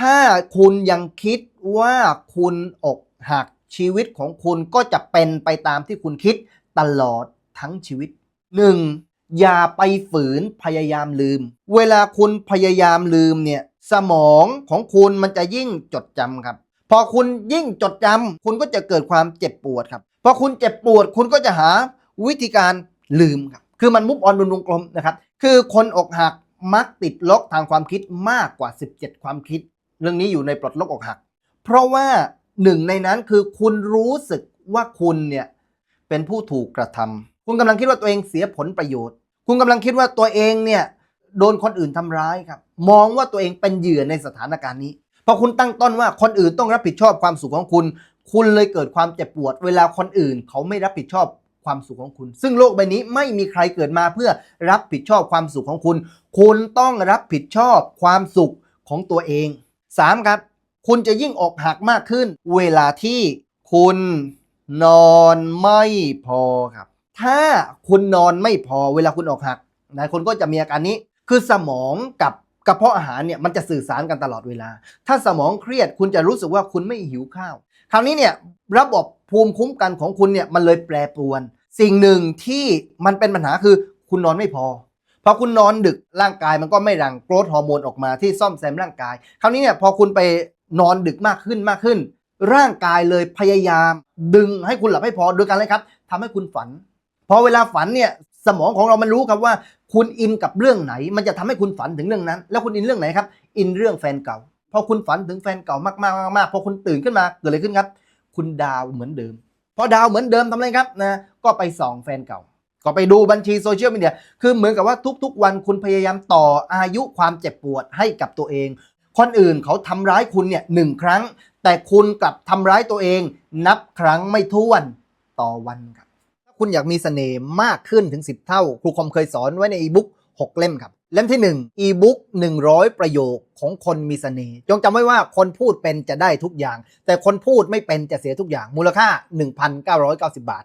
ถ้าคุณยังคิดว่าคุณอกหักชีวิตของคุณก็จะเป็นไปตามที่คุณคิดตลอดทั้งชีวิต 1. อย่าไปฝืนพยายามลืม เวลาคุณพยายามลืมเนี่ยสมองของคุณมันจะยิ่งจดจำครับ พอคุณยิ่งจดจำคุณก็จะเกิดความเจ็บปวดครับ พอคุณเจ็บปวดคุณก็จะหาวิธีการลืมครับ คือมันมุบออนบนวงกลมนะครับ คือคนอกหักมักติดล็อกทางความคิดมากกว่า 17 ความคิด เรื่องนี้อยู่ในปลดล็อกอกหัก เพราะว่าหนึ่งในนั้นคือคุณรู้สึกว่าคุณเนี่ยเป็นผู้ถูกกระทำคุณกำลังคิดว่าตัวเองเสียผลประโยชน์ คุณกำลังคิดว่าตัวเองเนี่ยโดนคนอื่นทำร้ายครับมองว่าตัวเองเป็นเหยื่อในสถานการณ์นี้พอคุณตั้งต้นว่าคนอื่นต้องรับผิดชอบความสุขของคุณ คุณเลยเกิดความเจ็บปวด เวลาคนอื่นเขาไม่รับผิดชอบความสุขของคุณ ซึ่งโลกใบนี้ไม่มีใครเกิดมาเพื่อรับผิดชอบความสุขของคุณ คุณต้องรับผิดชอบความสุขของตัวเอง 3. ครับ คุณจะยิ่งอกหักมากขึ้น เวลาที่คุณนอนไม่พอครับ ถ้าคุณนอนไม่พอเวลาคุณอกหักหลายคนก็จะมีอาการนี้ คือสมองกับกระเพาะอาหารเนี่ยมันจะสื่อสารกันตลอดเวลา ถ้าสมองเครียดคุณจะรู้สึกว่าคุณไม่หิวข้าว คราวนี้เนี่ยระบบภูมิคุ้มกันของคุณเนี่ยมันเลยแปรปรวน สิ่งหนึ่งที่มันเป็นปัญหาคือคุณนอนไม่พอ พอคุณนอนดึกร่างกายมันก็ไม่หลั่งโกรทฮอร์โมนออกมาที่ซ่อมแซมร่างกาย คราวนี้เนี่ยพอคุณไปนอนดึกมากขึ้นมากขึ้น ร่างกายเลยพยายาม ดึงให้คุณหลับให้พอโดยการอะไรครับทำให้คุณฝัน พอเวลาฝันเนี่ยสมองของเรามันรู้ครับว่า คุณอินกับเรื่องไหน มันจะทำให้คุณฝันถึงเรื่องนั้น แล้วคุณอินเรื่องไหนครับ อินเรื่องแฟนเก่า พอคุณฝันถึงแฟนเก่ามากๆมากๆพอคุณตื่นขึ้นมาเกิดอะไรขึ้นครับ คุณดาวเหมือนเดิม พอดาวเหมือนเดิมทำอะไรครับนะ ก็ไปส่องแฟนเก่า ก็ไปดูบัญชีโซเชียลมีเดียคือเหมือนกับว่าทุกๆ วันคุณพยายามต่ออายุความเจ็บปวดให้กับตัวเอง คนอื่นเขาทำร้ายคุณเนี่ยหนึ่งครั้ง แต่คุณกลับทำร้ายตัวเอง นับครั้งไม่ถ้วนต่อวันครับถ้าคุณอยากมีเสน่ห์มากขึ้นถึง 10 เท่า ครูคอมเคยสอนไว้ในอีบุ๊ก6 เล่มครับ เล่มที่1อีบุ๊ก100 ประโยคของคนมีเสน่ห์จงจำไว้ว่าคนพูดเป็นจะได้ทุกอย่าง แต่คนพูดไม่เป็นจะเสียทุกอย่างมูลค่า 1,990 บาท